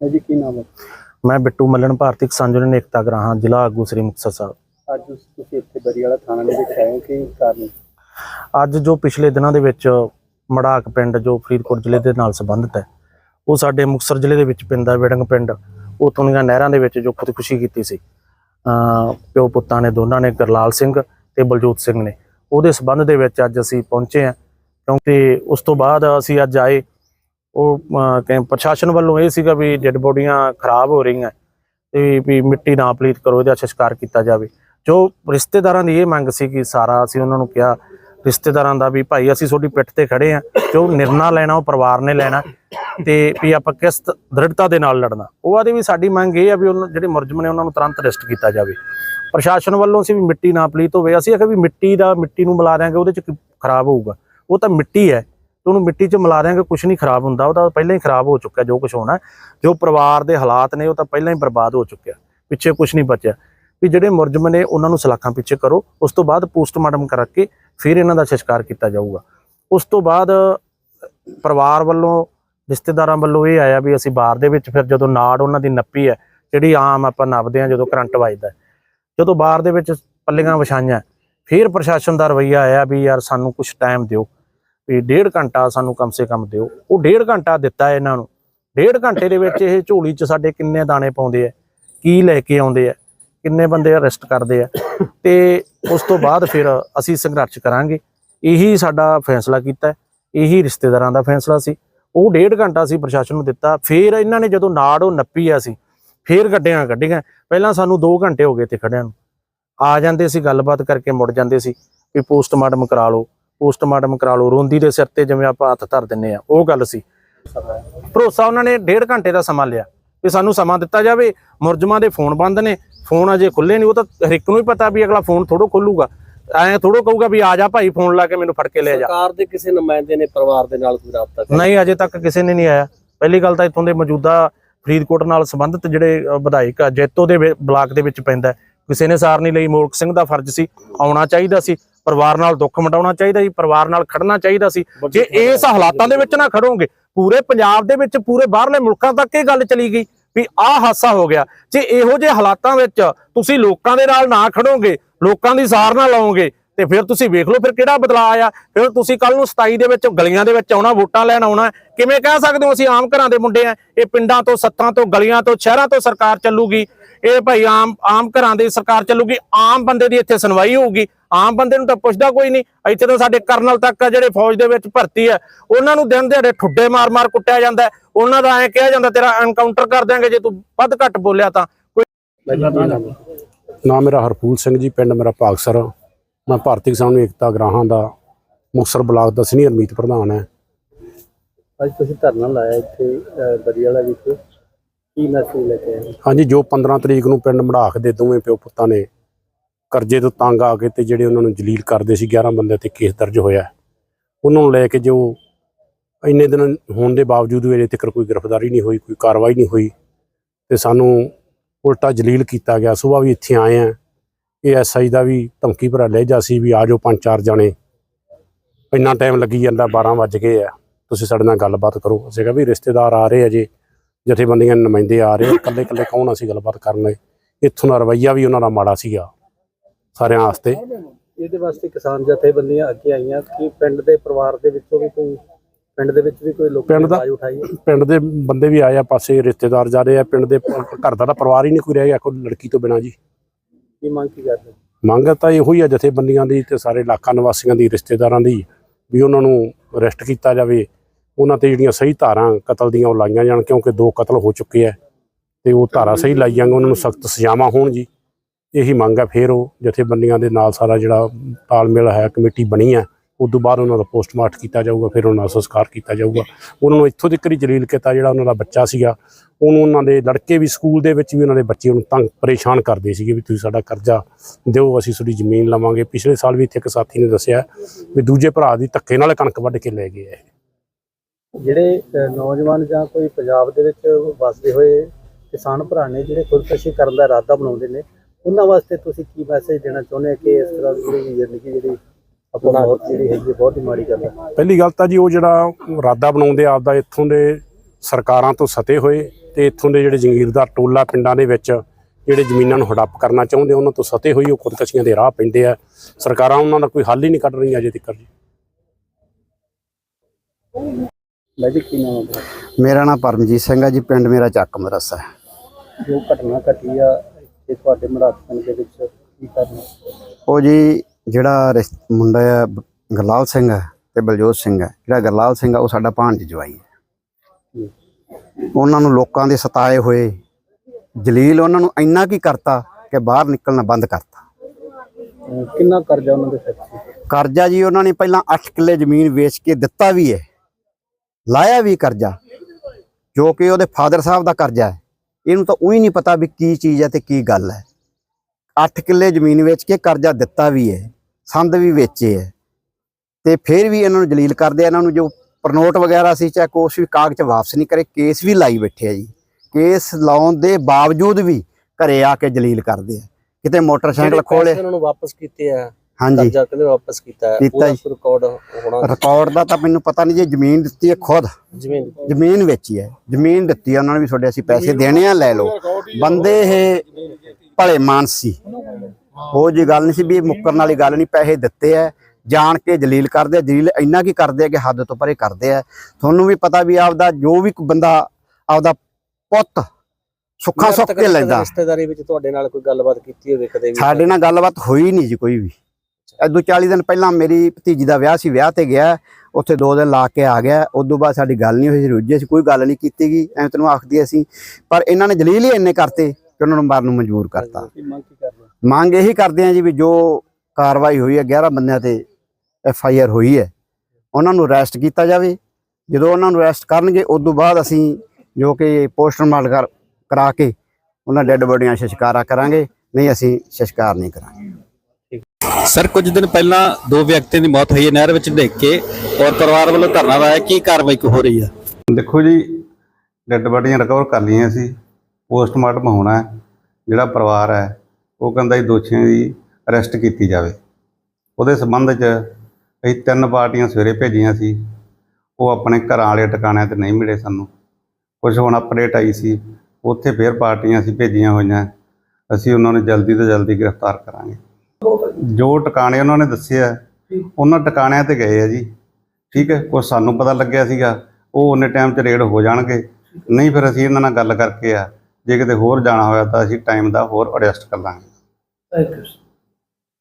ਹੈ ਜੀ ਕੀ ਨਾਮ ਹੈ? ਮੈਂ ਬਿੱਟੂ ਮੱਲਣ ਭਾਰਤੀ ਕਿਸਾਨ ਯੂਨੀਅਨ ਏਕਤਾ ਗ੍ਰਾਹਾਂ ਜ਼ਿਲ੍ਹਾ ਆਗੂ ਸ੍ਰੀ ਮੁਕਤਸਰ ਸਾਹਿਬ। ਅੱਜ ਤੁਸੀਂ ਇੱਥੇ ਬਰੀਵਾਲਾ ਥਾਣਾ ਦੇ ਵਿੱਚ ਆਏ ਹੋ ਕਿ ਕਾਰਨ? ਅੱਜ ਜੋ ਪਿਛਲੇ ਦਿਨਾਂ ਦੇ ਵਿੱਚ ਮੜਾਕ ਪਿੰਡ ਜੋ ਫਰੀਦਕੋਟ ਜ਼ਿਲ੍ਹੇ ਦੇ ਨਾਲ ਸੰਬੰਧਿਤ ਹੈ ਉਹ ਸਾਡੇ ਮੁਕਤਸਰ ਜ਼ਿਲ੍ਹੇ ਦੇ ਵਿੱਚ ਪੈਂਦਾ ਵਿੜੰਗ ਪਿੰਡ। ਉਤੋਂ ਦੀਆਂ ਨਹਿਰਾਂ ਦੇ ਵਿੱਚ ਜੋ ਖੁਦਕੁਸ਼ੀ ਕੀਤੀ ਸੀ ਪਿਓ ਪੁੱਤਾਂ ਨੇ ਦੋਨਾਂ ਨੇ ਗਰਲਾਲ ਸਿੰਘ ਤੇ ਬਲਜੋਤ ਸਿੰਘ ਨੇ। ਉਹਦੇ ਸਬੰਧ ਦੇ ਵਿੱਚ ਅੱਜ ਅਸੀਂ ਪਹੁੰਚੇ ਹਾਂ ਕਿਉਂਕਿ ਉਸ ਤੋਂ ਬਾਅਦ ਅਸੀਂ ਅੱਜ ਆਏ ਉਹ ਅ, ਪ੍ਰਸ਼ਾਸਨ ਵੱਲੋਂ ਇਹ ਸੀਗਾ ਵੀ ਡੈਡ ਬੋਡੀਆਂ ਖਰਾਬ ਹੋ ਰਹੀਆਂ ਤੇ ਵੀ ਮਿੱਟੀ ਨਾ ਪਲੀਤ ਕਰੋ ਇਹਦਾ ਸੰਸਕਾਰ ਕੀਤਾ ਜਾਵੇ। ਜੋ ਰਿਸ਼ਤੇਦਾਰਾਂ ਦੀ ਇਹ ਮੰਗ ਸੀ ਕਿ ਸਾਰਾ ਅਸੀਂ ਉਹਨਾਂ ਨੂੰ ਕਿਹਾ ਰਿਸ਼ਤੇਦਾਰਾਂ ਦਾ ਵੀ ਭਾਈ ਅਸੀਂ ਤੁਹਾਡੀ ਪਿੱਠ ਤੇ ਖੜੇ ਆ ਜੋ ਨਿਰਣਾ ਲੈਣਾ ਉਹ ਪਰਿਵਾਰ ਨੇ ਲੈਣਾ ਤੇ ਵੀ ਆਪਾਂ ਕਿਸ ਦ੍ਰਿੜਤਾ ਦੇ ਨਾਲ ਲੜਨਾ। ਉਹ ਆਦੇ ਵੀ ਸਾਡੀ ਮੰਗ ਇਹ ਆ ਵੀ ਉਹਨਾਂ ਜਿਹੜੇ ਮੁਰਜਮ ਨੇ ਉਹਨਾਂ ਨੂੰ ਤੁਰੰਤ ਅਰੈਸਟ ਕੀਤਾ ਜਾਵੇ। ਪ੍ਰਸ਼ਾਸਨ ਵੱਲੋਂ ਅਸੀਂ ਵੀ ਮਿੱਟੀ ਨਾ ਪਲੀਤ ਹੋਵੇ ਅਸੀਂ ਆਖਿਆ ਵੀ ਮਿੱਟੀ ਦਾ ਮਿੱਟੀ ਨੂੰ ਮਿਲਾ ਦਿਆਂਗੇ ਉਹਦੇ ਚ ਖਰਾਬ ਹੋਊਗਾ। ਉਹ ਤਾਂ ਮਿੱਟੀ ਹੈ ਤੇ ਉਹਨੂੰ ਮਿੱਟੀ 'ਚ ਮਿਲਾ ਦਿਆਂਗੇ ਕੁਝ ਨਹੀਂ ਖਰਾਬ ਹੁੰਦਾ, ਉਹ ਤਾਂ ਪਹਿਲਾਂ ਹੀ ਖਰਾਬ ਹੋ ਚੁੱਕਾ ਜੋ ਕੁਝ ਹੋਣਾ ਜੋ ਪਰਿਵਾਰ ਦੇ ਹਾਲਾਤ ਨੇ, ਉਹ ਤਾਂ ਪਹਿਲਾਂ ਹੀ ਬਰਬਾਦ ਹੋ ਚੁੱਕਿਆ, ਪਿੱਛੇ ਕੁਝ ਨਹੀਂ ਬਚਿਆ। ਵੀ ਜਿਹੜੇ ਮੁਰਜਮ ਨੇ, ਉਹਨਾਂ ਨੂੰ ਸਲਾਖਾਂ ਪਿੱਛੇ ਕਰੋ, ਉਸ ਤੋਂ ਬਾਅਦ ਪੋਸਟਮਾਰਟਮ ਕਰਕੇ ਫਿਰ ਇਹਨਾਂ ਦਾ ਸੰਸਕਾਰ ਕੀਤਾ ਜਾਊਗਾ। ਉਸ ਤੋਂ ਬਾਅਦ, ਪਰਿਵਾਰ ਵੱਲੋਂ, ਰਿਸ਼ਤੇਦਾਰਾਂ ਵੱਲੋਂ ਇਹ ਆਇਆ ਵੀ ਅਸੀਂ ਬਾਹਰ ਦੇ ਵਿੱਚ ਫਿਰ ਜਦੋਂ ਨਾੜ ਉਹਨਾਂ ਦੀ ਨੱਪੀ ਹੈ, ਜਿਹੜੀ ਆਮ ਆਪਾਂ ਨੱਪਦੇ ਆ ਜਦੋਂ ਕਰੰਟ ਵੱਜਦਾ ਜਦੋਂ ਬਾਹਰ ਦੇ ਵਿੱਚ ਪੱਲੀਆਂ ਵਿਛਾਈਆਂ, ਫਿਰ ਪ੍ਰਸ਼ਾਸਨ ਦਾ ਰਵੱਈਆ ਆਇਆ ਵੀ ਯਾਰ ਸਾਨੂੰ ਕੁਝ ਟਾਈਮ ਦਿਓ। ਵੀ ਡੇਢ ਘੰਟਾ ਸਾਨੂੰ ਕਮ ਸੇ ਕਮ ਦਿਓ। ਉਹ ਡੇਢ ਘੰਟਾ ਦਿੱਤਾ ਇਹਨਾਂ ਨੂੰ। ਡੇਢ ਘੰਟੇ ਦੇ ਵਿੱਚ ਇਹ ਝੋਲੀ 'ਚ ਸਾਡੇ ਕਿੰਨੇ ਦਾਣੇ ਪਾਉਂਦੇ ਆ, ਕੀ ਲੈ ਕੇ ਆਉਂਦੇ ਆ, ਕਿੰਨੇ ਬੰਦੇ ਅਰੈਸਟ ਕਰਦੇ ਆ। ਤੇ ਉਸ ਤੋਂ ਬਾਅਦ ਫਿਰ ਅਸੀਂ ਸੰਘਰਸ਼ ਕਰਾਂਗੇ। ਇਹੀ ਸਾਡਾ ਫੈਸਲਾ ਕੀਤਾ। ਇਹੀ ਰਿਸ਼ਤੇਦਾਰਾਂ ਦਾ ਫੈਸਲਾ ਸੀ। ਉਹ ਡੇਢ ਘੰਟਾ ਅਸੀਂ ਪ੍ਰਸ਼ਾਸਨ ਨੂੰ ਦਿੱਤਾ। ਫਿਰ ਇਹਨਾਂ ਨੇ ਜਦੋਂ ਨਾੜ ਉਹ ਨੱਪੀ ਆ ਸੀ ਫਿਰ ਗੱਡੀਆਂ ਕੱਢੀਆਂ। ਪਹਿਲਾਂ ਸਾਨੂੰ 2 ਘੰਟੇ ਹੋ ਗਏ ਤੇ ਖੜਿਆਂ ਨੂੰ। ਆ ਜਾਂਦੇ ਸੀ, ਗੱਲਬਾਤ ਕਰਕੇ ਮੁੜ ਜਾਂਦੇ ਸੀ ਵੀ ਪੋਸਟਮਾਰਟਮ ਕਰਾ ਲਓ। ਪੋਸਟਮਾਰਟਮ ਕਰਾ ਲਓ ਰੋਂਦੀ ਦੇ ਸਿਰ ਤੇ ਜਿਵੇਂ ਆਪਾਂ ਹੱਥ ਧਰ ਦਿੰਨੇ ਆ ਉਹ ਗੱਲ ਸੀ। ਭਰੋਸਾ ਉਹਨਾਂ ਨੇ ਡੇਢ ਘੰਟੇ ਦਾ ਸਮਾਂ ਲਿਆ ਵੀ ਸਾਨੂੰ ਸਮਾਂ ਦਿੱਤਾ ਜਾਵੇ ਮੁਰਜਮਾਂ ਦੇ ਫੋਨ ਬੰਦ ਨੇ ਫੋਨ ਅਜੇ ਖੁੱਲੇ ਨਹੀਂ ਉਹ ਤਾਂ ਹਰ ਇੱਕ ਨੂੰ ਹੀ ਪਤਾ ਵੀ ਅਗਲਾ ਫੋਨ ਥੋੜੋ ਖੋਲੂਗਾ। ਐਂ ਥੋੜੋ ਕਹੂਗਾ ਵੀ ਆ ਜਾ ਭਾਈ ਫੋਨ ਲਾ ਕੇ ਮੈਨੂੰ ਫੜ ਕੇ ਲੈ ਜਾ। ਸਰਕਾਰ ਦੇ ਕਿਸੇ ਨੁਮਾਇੰਦੇ ਨੇ ਪਰਿਵਾਰ ਦੇ ਨਾਲ ਕੋਈ ਰਾਬਤਾ ਕੀਤਾ? ਨਹੀਂ ਅਜੇ ਤੱਕ ਕਿਸੇ ਨੇ ਨਹੀਂ ਆਇਆ। ਪਹਿਲੀ ਗੱਲ ਤਾਂ ਇੱਥੋਂ ਦੇ ਮੌਜੂਦਾ ਫਰੀਦਕੋਟ ਨਾਲ ਸੰਬੰਧਿਤ ਜਿਹੜੇ ਵਿਧਾਇਕ ਆ ਜੈਤੋ ਦੇ ਬਲਾਕ ਦੇ ਵਿੱਚ ਪੈਂਦਾ। ਕਿਸੇ ਨੇ ਸਾਰ ਨਹੀਂ ਲਈ ਮੋਲਕ ਸਿੰਘ ਦਾ ਫਰਜ਼ ਸੀ ਆਉਣਾ ਚਾਹੀਦਾ ਸੀ। ਪਰਿਵਾਰ ਨਾਲ ਦੁੱਖ ਮਟਾਉਣਾ ਚਾਹੀਦਾ ਸੀ ਪਰਿਵਾਰ ਨਾਲ ਖੜਨਾ ਚਾਹੀਦਾ ਸੀ। ਜੇ ਇਸ ਹਾਲਾਤਾਂ ਦੇ ਵਿੱਚ ਨਾ ਖੜੋਗੇ ਪੂਰੇ ਪੰਜਾਬ ਦੇ ਵਿੱਚ ਪੂਰੇ ਬਾਹਰਲੇ ਮੁਲਕਾਂ ਤੱਕ ਇਹ ਗੱਲ ਚਲੀ ਗਈ ਵੀ ਆਹ ਹਾਸਾ ਹੋ ਗਿਆ। ਜੇ ਇਹੋ ਜਿਹੇ ਹਾਲਾਤਾਂ ਵਿੱਚ ਤੁਸੀਂ ਲੋਕਾਂ ਦੇ ਨਾਲ ਨਾ ਖੜੋਗੇ ਲੋਕਾਂ ਦੀ ਸਾਰ ਨਾ ਲਾਓਗੇ ਤੇ ਫਿਰ ਤੁਸੀਂ ਵੇਖ ਲਓ ਫਿਰ ਕਿਹੜਾ ਬਦਲਾਅ ਆਇਆ। ਫਿਰ ਤੁਸੀਂ ਕੱਲ ਨੂੰ 27 ਦੇ ਵਿੱਚ ਗਲੀਆਂ ਦੇ ਵਿੱਚ ਆਉਣਾ ਵੋਟਾਂ ਲੈਣ ਆਉਣਾ ਕਿਵੇਂ ਕਹਿ ਸਕਦੇ ਹੋ ਅਸੀਂ ਆਮ ਘਰਾਂ ਦੇ ਮੁੰਡੇ ਆ? ਇਹ ਪਿੰਡਾਂ ਤੋਂ ਸੱਤਾਂ ਤੋਂ ਗਲੀਆਂ ਤੋਂ ਸ਼ਹਿਰਾਂ ਤੋਂ ਸਰਕਾਰ ਚੱਲੂਗੀ। ਇਹ ਭਾਈ ਆਮ ਆਮ ਘਰਾਂ ਦੀ ਸਰਕਾਰ ਚੱਲੂਗੀ ਆਮ ਬੰਦੇ ਦੀ ਇੱਥੇ ਸੁਣਵਾਈ ਹੋਊਗੀ। ਆਮ ਬੰਦੇ ਨੂੰ ਤਾਂ ਪੁੱਛਦਾ ਕੋਈ ਨਹੀਂ। ਇੱਥੇ ਤਾਂ ਸਾਡੇ ਕਰਨਲ ਤੱਕ ਆ ਜਿਹੜੇ ਫੌਜ ਦੇ ਵਿੱਚ ਭਰਤੀ ਆ। ਉਹਨਾਂ ਨੂੰ ਦਿਨ ਦਿਹਾੜੇ ਠੁੱਡੇ ਮਾਰ-ਮਾਰ ਕੁੱਟਿਆ ਜਾਂਦਾ। ਉਹਨਾਂ ਦਾ ਐਂ ਕਿਹਾ ਜਾਂਦਾ ਤੇਰਾ ਐਨਕਾਊਂਟਰ ਕਰ ਦਿਆਂਗੇ ਜੇ ਤੂੰ ਵੱਧ ਘੱਟ ਬੋਲਿਆ ਤਾਂ। ਕੋਈ ਨਾਮ ਮੇਰਾ ਹਰਪੂਲ ਸਿੰਘ ਜੀ ਪਿੰਡ ਮੇਰਾ ਭਾਗਸਰ। ਮੈਂ ਭਾਰਤੀ ਕਿਸਾਨ ਏਕਤਾ ਗ੍ਰਾਹਾਂ ਦਾ ਮੁਕਤਸਰ ਬਲਾਕ ਦਾ ਸੀਨੀਅਰ ਮੀਤ ਪ੍ਰਧਾਨ ਹੈ। ਅੱਜ ਤੁਸੀਂ ਧਰਨਾ ਲਾਇਆ ਇੱਥੇ ਬਰੀਵਾਲਾ ਵਿੱਚ ਕੀ ਮੈਸੇਜ ਲੈ ਕੇ ਆਏ? ਹਾਂਜੀ ਜੋ 15 ਤਰੀਕ ਨੂੰ ਪਿੰਡ ਮੜਾਖ ਦੇ ਦੋਵੇਂ ਪਿਓ ਪੁੱਤਾਂ ਨੇ ਕਰਜ਼ੇ ਤੋਂ ਤੰਗ ਆ ਕੇ ਤੇ ਜਿਹੜੇ ਉਹਨਾਂ ਨੂੰ ਜਲੀਲ ਕਰਦੇ ਸੀ 11 ਬੰਦੇ ਤੇ ਕੇਸ ਦਰਜ ਹੋਇਆ ਉਹਨਾਂ ਨੂੰ ਲੈ ਕੇ ਜੋ ਇੰਨੇ ਦਿਨ ਹੋਣ ਦੇ ਬਾਵਜੂਦ ਵੀ ਅਜੇ ਤੱਕ ਕੋਈ ਗ੍ਰਿਫਤਾਰੀ ਨਹੀਂ ਹੋਈ, ਕੋਈ ਕਾਰਵਾਈ ਨਹੀਂ ਹੋਈ ਤੇ ਸਾਨੂੰ ਉਲਟਾ ਜਲੀਲ ਕੀਤਾ ਗਿਆ। ਸੁਬਾਹ ਵੀ ਇੱਥੇ ਆਏ ਆ ਇਹ ਐਸਆਈ ਦਾ ਵੀ ਧਮਕੀ ਭਰਾ ਲਹਿਜਾ ਸੀ ਵੀ ਆ ਜਾਓ ਪੰਜ ਚਾਰ ਜਾਣੇ। ਇੰਨਾ ਟਾਈਮ ਲੱਗੀ ਜਾਂਦਾ 12 ਵੱਜ ਗਏ ਆ। ਤੁਸੀਂ ਸਾਡੇ ਨਾਲ ਗੱਲਬਾਤ ਕਰੋ। ਅਸੀਂ ਕਿਹਾ ਵੀ ਰਿਸ਼ਤੇਦਾਰ ਆ ਰਹੇ ਆ ਜੇ, ਜਥੇਬੰਦੀਆਂ ਦੇ ਨੁਮਾਇੰਦੇ ਆ ਰਹੇ ਇਕੱਲੇ ਇਕੱਲੇ ਕੌਣ ਅਸੀਂ ਗੱਲਬਾਤ ਕਰਨੇ ਇੱਥੋਂ ਦਾ ਰਵੱਈਆ ਵੀ ਉਹਨਾਂ ਦਾ ਮਾੜਾ ਸੀਗਾ। ਸਾਰਿਆਂ ਵਾਸਤੇ। ਇਹਦੇ ਵਾਸਤੇ ਕਿਸਾਨ ਜਥੇਬੰਦੀਆਂ ਅੱਗੇ ਆਈਆਂ ਕਿ ਪਿੰਡ ਦੇ ਪਰਿਵਾਰ ਦੇ ਵਿੱਚੋਂ ਵੀ ਕੋਈ ਪਿੰਡ ਦੇ ਵਿੱਚ ਵੀ ਕੋਈ ਲੋਕਾਂ ਪਿੰਡ ਦਾ- ਪਿੰਡ ਦੇ ਬੰਦੇ ਵੀ ਆਏ ਆ ਪਾਸੇ ਰਿਸ਼ਤੇਦਾਰ ਜਾ ਰਹੇ ਆ ਪਿੰਡ ਦੇ ਘਰ ਦਾ ਤਾਂ ਪਰਿਵਾਰ ਹੀ ਨਹੀਂ ਕੋਈ ਰਹਿ ਗਿਆ ਕੋਈ ਲੜਕੀ ਤੋਂ ਬਿਨਾਂ ਜੀ। ਕੀ ਮੰਗ ਕੀ ਕਰਦੇ? ਮੰਗ ਤਾਂ ਇਹੋ ਹੀ ਆ ਜਥੇਬੰਦੀਆਂ ਦੀ ਤੇ ਸਾਰੇ ਇਲਾਕਾ ਨਿਵਾਸੀਆਂ ਦੀ ਰਿਸ਼ਤੇਦਾਰਾਂ ਦੀ ਵੀ ਉਹਨਾਂ ਨੂੰ ਅਰੈਸਟ ਕੀਤਾ ਜਾਵੇ। ਉਹਨਾਂ ਤੇ ਜਿਹੜੀਆਂ ਸਹੀ ਧਾਰਾਂ ਕਤਲ ਦੀਆਂ ਉਹ ਲਾਈਆਂ ਜਾਣ ਕਿਉਂਕਿ ਦੋ ਕਤਲ ਹੋ ਚੁੱਕੇ ਆ। ਤੇ ਉਹ ਧਾਰਾ ਸਹੀ ਲਾਈ ਜਾਂਗੇ ਉਹਨਾਂ ਨੂੰ ਸਖਤ ਸਜ਼ਾਵਾਂ ਹੋਣ ਜੀ। ਇਹੀ ਮੰਗ ਹੈ, ਫਿਰ ਉਹ ਜਥੇਬੰਦੀਆਂ ਦੇ ਨਾਲ ਸਾਰਾ ਜਿਹੜਾ ਤਾਲਮੇਲ ਹੈ, ਕਮੇਟੀ ਬਣੀ ਹੈ, ਉਸ ਤੋਂ ਬਾਅਦ ਉਹਨਾਂ ਦਾ ਪੋਸਟਮਾਰਟ ਕੀਤਾ ਜਾਊਗਾ, ਫਿਰ ਉਹਨਾਂ ਦਾ ਸੰਸਕਾਰ ਕੀਤਾ ਜਾਊਗਾ ਉਹਨਾਂ ਨੂੰ ਇੱਥੋਂ ਤੱਕ ਹੀ ਜਲੀਲ ਕੀਤਾ ਜਿਹੜਾ ਉਹਨਾਂ ਦਾ ਬੱਚਾ ਸੀਗਾ, ਉਹਨੂੰ ਉਹਨਾਂ ਦੇ ਲੜਕੇ ਵੀ ਸਕੂਲ ਦੇ ਵਿੱਚ ਵੀ ਉਹਨਾਂ ਦੇ ਬੱਚੇ ਨੂੰ ਤੰਗ ਪਰੇਸ਼ਾਨ ਕਰਦੇ ਸੀਗੇ ਵੀ ਤੁਸੀਂ ਸਾਡਾ ਕਰਜ਼ਾ ਦਿਓ, ਅਸੀਂ ਤੁਹਾਡੀ ਜ਼ਮੀਨ ਲਵਾਂਗੇ ਪਿਛਲੇ ਸਾਲ ਵੀ ਇੱਥੇ ਇੱਕ ਸਾਥੀ ਨੇ ਦੱਸਿਆ ਵੀ ਦੂਜੇ ਭਰਾ ਦੀ ਧੱਕੇ ਨਾਲ ਕਣਕ ਵੱਢ ਕੇ ਲੈ ਗਏ ਇਹ। ਜਿਹੜੇ ਨੌਜਵਾਨ ਜਾਂ ਕੋਈ ਪੰਜਾਬ ਦੇ ਵਿੱਚ ਵਸਦੇ ਹੋਏ ਕਿਸਾਨ ਭਰਾ ਨੇ ਜਿਹੜੇ ਖੁਦਕੁਸ਼ੀ ਕਰਨ ਦਾ ਇਰਾਦਾ ਬਣਾਉਂਦੇ ਨੇ ਉਹਨਾਂ ਵਾਸਤੇ ਤੁਸੀਂ ਕੀ ਮੈਸੇਜ ਦੇਣਾ ਚਾਹੁੰਦੇ ਹੋ ਕਿ ਇਸ ਤਰ੍ਹਾਂ ਦੀ ਜਿਹੜੀ ਜ਼ਿੰਦਗੀ ਜਿਹੜੀ ਆਪਾਂ ਬਹੁਤ ਜਿਹੜੀ ਹੈਗੀ ਬਹੁਤ ਹੀ ਮਾੜੀ ਗੱਲ ਹੈ ਪਹਿਲੀ ਗੱਲ ਤਾਂ ਜੀ ਉਹ ਜਿਹੜਾ ਇਰਾਦਾ ਬਣਾਉਂਦੇ ਆ ਆਪਦਾ ਇੱਥੋਂ ਦੇ ਸਰਕਾਰਾਂ ਤੋਂ ਸਤੇ ਹੋਏ ਤੇ ਇੱਥੋਂ ਦੇ ਜਿਹੜੇ ਜ਼ੰਗੀਰਦਾਰ ਟੋਲਾ ਪਿੰਡਾਂ ਦੇ ਵਿੱਚ ਜਿਹੜੇ ਜ਼ਮੀਨਾਂ ਨੂੰ ਹੜੱਪ ਕਰਨਾ ਚਾਹੁੰਦੇ ਉਹਨਾਂ ਤੋਂ ਸਤੇ ਹੋਈ ਉਹ ਖੁਦਕਸ਼ੀਆਂ ਦੇ ਰਾਹ ਪੈਂਦੇ ਆ। ਸਰਕਾਰਾਂ ਉਹਨਾਂ ਦਾ ਕੋਈ ਹੱਲ ਹੀ ਨਹੀਂ ਕੱਢ ਰਹੀਆਂ ਅਜੇ ਤੱਕ ਜੀ। ਲੈ ਜੀ ਕੀ ਨਾਮ ਹੈ? ਮੇਰਾ ਨਾਮ ਪਰਮਜੀਤ ਸਿੰਘ ਹੈ ਜੀ ਪਿੰਡ ਮੇਰਾ ਚੱਕ ਮਦਰਸਾ ਹੈ। ਜੋ ਘਟਨਾ ਘਟੀ ਆ ਇੱਥੇ ਤੁਹਾਡੇ ਪਿੰਡ ਦੇ ਵਿੱਚ ਕੀ ਕਰਨਾ? ਉਹ ਜੀ ਜਿਹੜਾ ਰਿਸ਼- ਮੁੰਡਾ ਹੈ ਬ- ਗੁਰਲਾਲ ਸਿੰਘ ਹੈ ਤੇ ਬਲਜੋਤ ਸਿੰਘ ਹੈ। ਜਿਹੜਾ ਗੁਰਲਾਲ ਸਿੰਘ ਹੈ ਉਹ ਸਾਡਾ ਭਾਣਜ ਜਵਾਈ ਹੈ। ਉਹਨਾਂ ਨੂੰ ਲੋਕਾਂ ਦੇ ਸਤਾਏ ਹੋਏ ਜਲੀਲ ਉਹਨਾਂ ਨੂੰ ਇੰਨਾ ਕੀ ਕਰਤਾ ਕਿ ਬਾਹਰ ਨਿਕਲਣਾ ਬੰਦ ਕਰਤਾ। ਕਿੰਨਾ ਕਰਜ਼ਾ ਉਹਨਾਂ ਦੇ ਸਿਰ ਤੇ ਕਰਜ਼ਾ ਜੀ ਉਹਨਾਂ ਨੇ ਪਹਿਲਾਂ 8 ਕਿੱਲੇ ਜ਼ਮੀਨ ਵੇਚ ਕੇ ਦਿੱਤਾ ਵੀ ਹੈ। ਲਾਇਆ ਵੀ ਕਰਜ਼ਾ ਜੋ ਕਿ ਉਹਦੇ ਫਾਦਰ ਸਾਹਿਬ ਦਾ ਕਰਜ਼ਾ ਹੈ। ਇਹਨੂੰ ਤਾਂ ਉਹੀ ਨਹੀਂ ਪਤਾ ਵੀ ਕੀ ਚੀਜ਼ ਹੈ ਤੇ ਕੀ ਗੱਲ ਹੈ। 8 ਕਿੱਲੇ ਜ਼ਮੀਨ ਵੇਚ ਕੇ ਕਰਜ਼ਾ ਦਿੱਤਾ ਵੀ ਹੈ ਸੰਦ ਵੀ ਵੇਚੇ ਹੈ। ਤੇ ਫਿਰ ਵੀ ਇਹਨਾਂ ਨੂੰ ਜਲੀਲ ਕਰਦੇ ਆ ਇਹਨਾਂ ਨੂੰ ਜੋ ਪ੍ਰਨੋਟ ਵਗੈਰਾ ਸੀ ਚਾਹੇ ਕੁਛ ਵੀ ਕਾਗਜ਼ ਵਾਪਸ ਨਹੀਂ ਕਰੇ ਕੇਸ ਵੀ ਲਾਈ ਬੈਠੇ ਆ ਜੀ। ਕੇਸ ਲਾਉਣ ਦੇ ਬਾਵਜੂਦ ਵੀ ਘਰੇ ਆ ਕੇ ਜਲੀਲ ਕਰਦੇ ਆ। ਕਿਤੇ ਮੋਟਰਸਾਈਕਲ ਖੋਲੇ ਉਹਨਾਂ ਨੂੰ ਵਾਪਸ ਕੀਤੇ ਆ ਹਾਂਜੀ। ਕਰਜ਼ਾ ਕਿਹਨੇ ਵਾਪਸ ਕੀਤਾ ਹੈ? ਕੀਤਾ ਉਹਦਾ ਜੀ। ਰਿਕਾਰਡ ਹੋਣਾ ਰਿਕਾਰਡ ਦਾ ਤਾਂ ਮੈਨੂੰ ਪਤਾ ਨਹੀਂ ਜੇ ਜ਼ਮੀਨ ਦਿੱਤੀ ਹੈ ਖੁਦ। ਜ਼ਮੀਨ ਜ਼ਮੀਨ ਵੇਚੀ ਹੈ। ਜ਼ਮੀਨ ਦਿੱਤੀ ਹੈ ਉਹਨਾਂ ਨੇ ਵੀ ਤੁਹਾਡੇ ਅਸੀਂ ਪੈਸੇ ਦੇਣੇ ਆ ਲੈ ਲਓ। ਬੰਦੇ ਇਹ ਭਲੇ ਮਾਨਸ। ਸੀ ਉਹ ਜੀ ਗੱਲ ਨਹੀਂ ਸੀ ਵੀ ਇਹ ਮੁੱਕਰਨ ਵਾਲੀ ਗੱਲ ਨਹੀਂ ਪੈਸੇ ਦਿੱਤੇ ਆ ਜਾਣ ਕੇ ਜਲੀਲ ਕਰਦੇ ਆ। ਜਲੀਲ ਇੰਨਾ ਕੀ ਕਰਦੇ ਆ ਕਿ ਹੱਦ ਤੋਂ ਪਰੇ ਕਰਦੇ ਆ। ਤੁਹਾਨੂੰ ਵੀ ਪਤਾ ਵੀ ਆਪਦਾ ਜੋ ਵੀ ਕੋਈ ਬੰਦਾ ਆਪਦਾ ਪੁੱਤ ਸੁੱਖਾ ਸੁੱਖ ਕੇ ਲੈਂਦਾ। ਰਿਸ਼ਤੇਦਾਰੀ ਵਿੱਚ ਤੁਹਾਡੇ ਨਾਲ ਕੋਈ ਗੱਲਬਾਤ ਕੀਤੀ ਹੋਵੇ ਕਦੇ ਵੀ? ਸਾਡੇ ਨਾਲ ਗੱਲਬਾਤ ਹੋਈ ਨਹੀਂ ਜੀ ਕੋਈ ਵੀ। ਐਦੋਂ 40 ਦਿਨ ਪਹਿਲਾਂ ਮੇਰੀ ਭਤੀਜੀ ਦਾ ਵਿਆਹ ਸੀ ਵਿਆਹ ਤੇ ਗਿਆ ਉੱਥੇ ਦੋ ਦਿਨ ਲਾ ਕੇ ਆ ਗਿਆ। ਉਦੋਂ ਬਾਅਦ ਸਾਡੀ ਗੱਲ ਨਹੀਂ ਹੋਈ ਸੀ ਰੁੱਝੇ ਸੀ ਕੋਈ ਗੱਲ ਨਹੀਂ ਕੀਤੀ ਗਈ ਐਵੇਂ ਤੈਨੂੰ ਆਖਦੀ ਅਸੀਂ। ਪਰ ਇਹਨਾਂ ਨੇ ਜਲੀਲ ਹੀ ਇੰਨੇ ਕਰਤੇ ਕਿ ਉਹਨਾਂ ਨੂੰ ਮਾਰਨ ਨੂੰ ਮਜਬੂਰ ਕਰਤਾ। ਮੰਗ ਇਹੀ ਕਰਦੇ ਆ ਜੀ ਵੀ ਜੋ ਕਾਰਵਾਈ ਹੋਈ ਹੈ 11 ਬੰਦਿਆਂ ਤੇ ਐਫ ਆਈ ਆਰ ਹੋਈ ਹੈ ਉਹਨਾਂ ਨੂੰ ਅਰੈਸਟ ਕੀਤਾ ਜਾਵੇ। ਜਦੋਂ ਉਹਨਾਂ ਨੂੰ ਅਰੈਸਟ ਕਰਨਗੇ ਉਸ ਤੋਂ ਬਾਅਦ ਅਸੀਂ ਜੋ ਕਿ ਪੋਸਟਮਾਰਟਮ ਕਰਾ ਕੇ ਉਹਨਾਂ ਡੈੱਡ ਬੋਡੀਆਂ ਸੰਸਕਾਰਾ ਕਰਾਂਗੇ। ਨਹੀਂ ਅਸੀਂ ਸੰਸਕਾਰ ਨਹੀਂ ਕਰਾਂਗੇ। ਸਰ, ਕੁਝ ਦਿਨ ਪਹਿਲਾਂ ਦੋ ਵਿਅਕਤੀਆਂ ਦੀ ਮੌਤ ਹੋਈ ਹੈ ਨਹਿਰ ਵਿੱਚ ਡਿੱਗ ਕੇ ਔਰ ਪਰਿਵਾਰ ਵੱਲੋਂ ਧਰਨਾ ਲਾਇਆ ਕੀ ਕਾਰਵਾਈ ਕੁ ਹੋ ਰਹੀ ਹੈ? ਦੇਖੋ ਜੀ, ਡੈੱਡ ਬਾਡੀਆਂ ਰਿਕਵਰ ਕਰ ਲਈਆਂ ਸੀ। ਪੋਸਟਮਾਰਟਮ ਹੋਣਾ ਹੈ। ਜਿਹੜਾ ਪਰਿਵਾਰ ਹੈ, ਉਹ ਕਹਿੰਦਾ ਜੀ ਦੋਸ਼ੀਆਂ ਦੀ ਅਰੈਸਟ ਕੀਤੀ ਜਾਵੇ। ਉਹਦੇ ਸੰਬੰਧ 'ਚ ਅਸੀਂ ਤਿੰਨ ਪਾਰਟੀਆਂ ਸਵੇਰੇ ਭੇਜੀਆਂ ਸੀ। ਉਹ ਆਪਣੇ ਘਰਾਂ ਵਾਲੇ ਟਿਕਾਣਿਆਂ ਤੇ ਨਹੀਂ ਮਿਲੇ ਸਾਨੂੰ। ਕੁਝ ਹੁਣ ਅਪਡੇਟ ਆਈ ਸੀ। ਉੱਥੇ ਫੇਰ ਪਾਰਟੀਆਂ ਅਸੀਂ ਭੇਜੀਆਂ ਹੋਈਆਂ। ਅਸੀਂ ਉਹਨਾਂ ਨੂੰ ਜਲਦੀ ਤੋਂ ਜਲਦੀ ਗ੍ਰਿਫਤਾਰ ਕਰਾਂਗੇ। ਜੋ। ਟਿਕਾਣੇ ਉਹਨਾਂ ਨੇ ਦੱਸਿਆ ਉਹਨਾਂ ਟਿਕਾਣਿਆਂ ਤੇ ਗਏ ਆ ਜੀ। ਠੀਕ ਹੈ ਕੁਛ ਸਾਨੂੰ ਪਤਾ ਲੱਗਿਆ ਸੀਗਾ ਉਹ ਉਹਨੇ ਟਾਈਮ 'ਚ ਰੇਡ ਹੋ ਜਾਣਗੇ। ਨਹੀਂ ਫਿਰ ਅਸੀਂ ਇਹਨਾਂ ਨਾਲ ਗੱਲ ਕਰਕੇ ਆ ਜੇ ਕਿਤੇ ਹੋਰ ਜਾਣਾ ਹੋਇਆ ਤਾਂ ਅਸੀਂ ਟਾਈਮ ਦਾ ਹੋਰ ਐਡਜਸਟ ਕਰ ਲਾਂਗੇ। Thank you